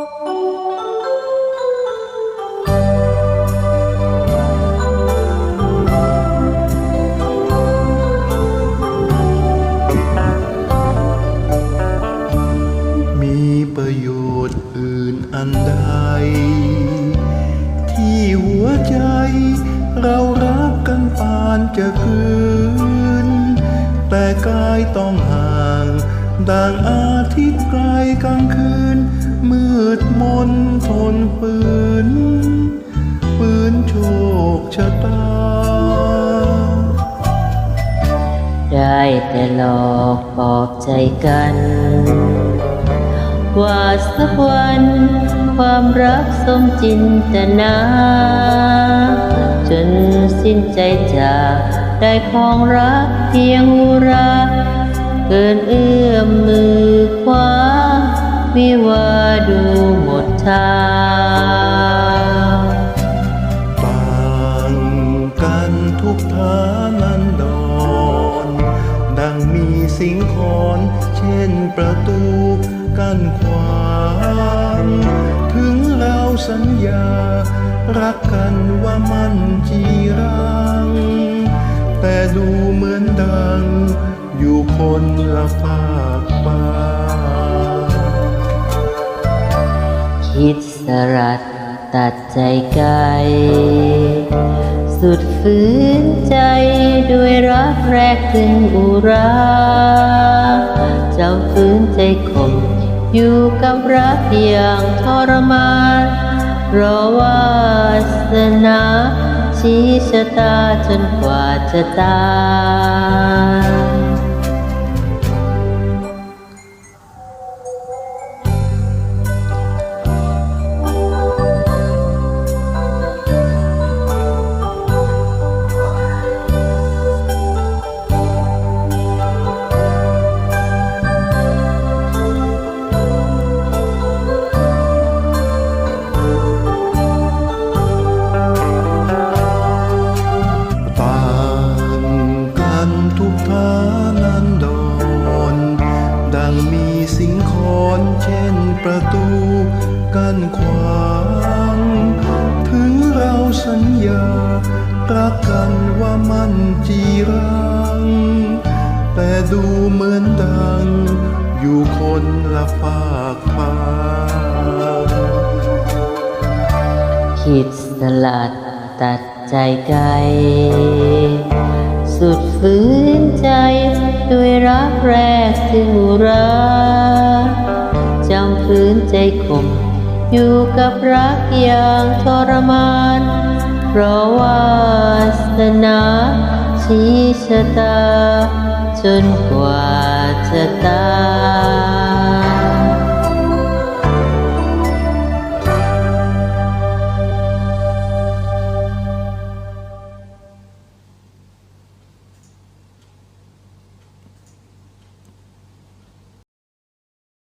มีประโยชน์อื่นอันใด ที่หัวใจเรารักกันปานจะคืน แต่กายต้องห่าง ดังอาทิตย์ไกลกลางคืน มืดมนทนปืนปืนโชคชะตา ได้แต่หลอกปลอบใจกัน ว่าสักวันความรักสมจินตนา จนสิ้นใจจากได้ของรักเพียงอุรา เกินเอื้อมมือขวาวิวาดูหมดทางต่างกันทุกฐานันดรดังมีสิงคอนเช่นประตูกั้นขวางถึงเราสัญญา รักกันว่ามันจีรัง แต่ดูเหมือนดัง อยู่คนละภาคฟ้าคิดสลัดตัดใจไกลสุดฝืนใจด้วยรักแรกถึงอุรา เจ้าฝืนใจคมอยู่กับรักอย่างทรมานเพราะวาสนา ชี้ชะตาจนกว่าจะตาย ทุกฐานันดรดังมีสิงคอนเช่นประตูกั้นขวาง ถึงเราสัญญารักกันว่ามันจีรัง แต่ดูเหมือนดัง อยู่คนละภาคฟ้า คิดสลัดตัดใจไกล สุดฝืนใจ ด้วยรักแรกถึงอุราจำฝืนใจคมอยู่กับรักอย่างทรมาน เพราะวาสนาชี้ชะตา จนกว่าจะตาย